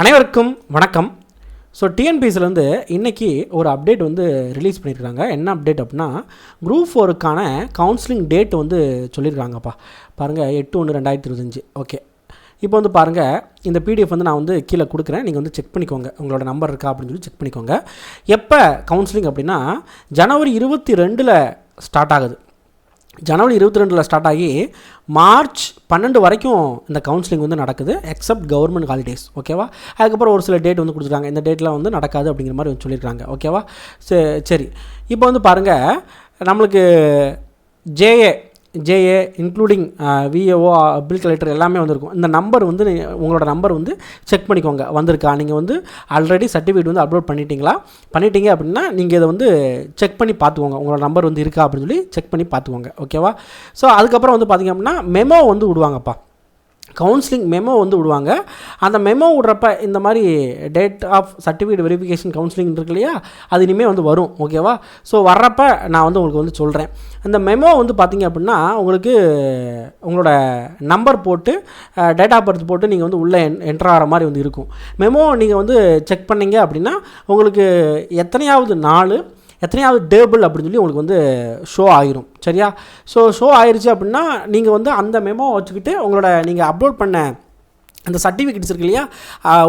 அனைவருக்கும் வணக்கம். ஸோ டிஎன்பிஎஸ்சிலேருந்து இன்றைக்கி ஒரு அப்டேட் வந்து ரிலீஸ் பண்ணியிருக்காங்க என்ன அப்டேட் அப்படின்னா குரூப் ஃபோருக்கான கவுன்சிலிங் டேட் வந்து சொல்லியிருக்காங்கப்பா பாருங்கள் எட்டு ஒன்று ரெண்டாயிரத்தி இருபத்தஞ்சி. ஓகே இப்போ வந்து பாருங்கள் இந்த பிடிஎஃப் வந்து நான் வந்து கீழே கொடுக்குறேன். நீங்கள் வந்து செக் பண்ணிக்கோங்க. உங்களோட நம்பர் இருக்கா அப்படின்னு சொல்லி செக் பண்ணிக்கோங்க. எப்போ கவுன்சிலிங் அப்படின்னா ஜனவரி இருபத்தி ரெண்டில் ஸ்டார்ட் ஆகுது. ஜனவரி இருபத்தி ரெண்டில் ஸ்டார்ட் ஆகி மார்ச் பன்னெண்டு வரைக்கும் இந்த கவுன்சிலிங் வந்து நடக்குது எக்ஸப்ட் கவர்மெண்ட் ஹாலிடேஸ் ஓகேவா அதுக்கப்புறம் ஒரு சில டேட் வந்து கொடுத்துருக்காங்க. இந்த டேட்டில் வந்து நடக்காது அப்படிங்கிற மாதிரி வந்து சொல்லியிருக்காங்க ஓகேவா சரி. இப்போ வந்து பாருங்கள் நம்மளுக்கு J A J A including V A O bill collector எல்லாமே வந்திருக்கும். இந்த நம்பர் வந்து உங்களோட நம்பர் வந்து செக் பண்ணிக்கோங்க. வந்திருக்கா? நீங்கள் வந்து ஆல்ரெடி சர்டிஃபிகேட் வந்து அப்லோட் பண்ணிட்டீங்களா? பண்ணிட்டீங்க அப்படின்னா நீங்கள் இதை வந்து செக் பண்ணி பார்த்துக்கோங்க. உங்களோட நம்பர் வந்து இருக்கா அப்படின்னு சொல்லி செக் பண்ணி பார்த்துக்கோங்க. ஓகேவா ஸோ அதுக்கப்புறம் வந்து பார்த்தீங்க அப்படின்னா மெமோ வந்து விடுவாங்கப்பா. கவுன்சிலிங் மெமோ வந்து விடுவாங்க. அந்த மெமோ விடுறப்ப இந்த மாதிரி date of certificate verification counselling இருக்கு இல்லையா? அது இனிமேல் வந்து வரும் ஓகேவா ஸோ வர்றப்ப நான் வந்து உங்களுக்கு வந்து சொல்கிறேன் அந்த மெமோ வந்து பார்த்தீங்க அப்படின்னா உங்களுக்கு உங்களோட நம்பர் போட்டு டேட் ஆஃப் பர்த் போட்டு நீங்கள் வந்து உள்ளே என்ட்ரு ஆகிற மாதிரி வந்து இருக்கும். மெமோ நீங்கள் வந்து செக் பண்ணீங்க அப்படின்னா உங்களுக்கு எத்தனையாவது நாள் எத்தனையாவது டேபிள் அப்படின்னு சொல்லி உங்களுக்கு வந்து ஷோ ஆகிரும் சரியா? ஸோ ஷோ ஆயிடுச்சு அப்படின்னா நீங்கள் வந்து அந்த மெமோ வச்சுக்கிட்டு உங்களோட நீங்கள் அப்லோட் பண்ண அந்த சர்டிஃபிகேட்ஸ் இருக்கு இல்லையா?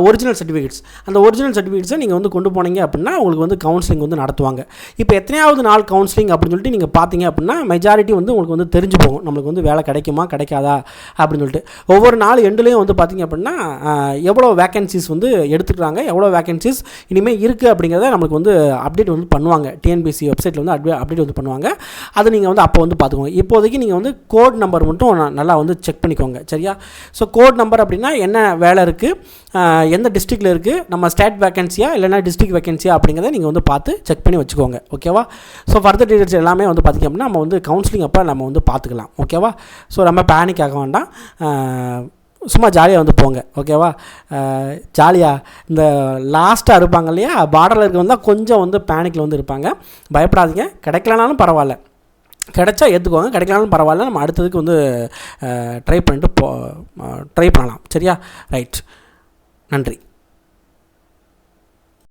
ஒரிஜினல் சர்டிஃபிகேட்ஸ் அந்த ஒரிஜினல் சர்டிஃபிகேட்ஸை நீங்கள் வந்து கொண்டு போனீங்க அப்படின்னா உங்களுக்கு வந்து கவுன்சிலிங் வந்து நடத்துவாங்க. இப்போ எத்தனையாவது நாள் கவுன்சிலிங் அப்படின்னு சொல்லிட்டு நீங்கள் பார்த்தீங்க அப்படின்னா மெஜாரிட்டி வந்து உங்களுக்கு வந்து தெரிஞ்சு போகும். நம்மளுக்கு வந்து வேலை கிடைக்குமா கிடைக்காதா அப்படின்னு சொல்லிட்டு. ஒவ்வொரு நாள் எண்டுலேயும் வந்து பார்த்தீங்க அப்படின்னா எவ்வளோ வேக்கன்சிஸ் வந்து எடுத்துக்கிறாங்க எவ்வளோ வேக்கன்சிஸ் இனிமேல் இருக்குது அப்படிங்கிறத நம்மளுக்கு வந்து அப்டேட் வந்து பண்ணுவாங்க. டிஎன்பிசி வெப்சைட்டில் வந்து அப்டே அப்டேட் வந்து பண்ணுவாங்க. அதை நீங்கள் வந்து அப்போ வந்து பார்த்துக்கோங்க இப்போதைக்கு நீங்கள் வந்து கோட் நம்பர் மட்டும் நல்லா வந்து செக் பண்ணிக்கோங்க. சரியா? ஸோ கோட் நம்பர் அப்படின்னா என்ன வேலை இருக்குது எந்த டிஸ்ட்ரிக்டில் இருக்குது நம்ம ஸ்டேட் வேகன்சியா இல்லைனா டிஸ்ட்ரிக்ட் வேகன்சியா அப்படிங்கிறத நீங்கள் வந்து பார்த்து செக் பண்ணி வச்சுக்கோங்க. ஓகேவா ஸோ ஃபர்தர் டீட்டெயில்ஸ் எல்லாமே வந்து பார்த்திங்க அப்படின்னா நம்ம வந்து கவுன்சிலிங் அப்போ நம்ம வந்து பார்த்துக்கலாம். ஓகேவா ஸோ நம்ம பேனிக் ஆக வேண்டாம். சும்மா ஜாலியாக வந்து போங்க. ஓகேவா ஜாலியாக இந்த லாஸ்ட்டாக இருப்பாங்க இல்லையா? பார்டரில் இருக்கவங்க தான் கொஞ்சம் வந்து பேனிக்கில் வந்து இருப்பாங்க. பயப்படாதீங்க. கிடைக்கலனாலும் பரவாயில்ல. கிடைச்சா ஏற்றுக்கோங்க கிடைக்கலனாலும் பரவாயில்ல. நம்ம அடுத்ததுக்கு வந்து ட்ரை பண்ணிட்டு போ ட்ரை பண்ணலாம். சரியா? ரைட் நன்றி.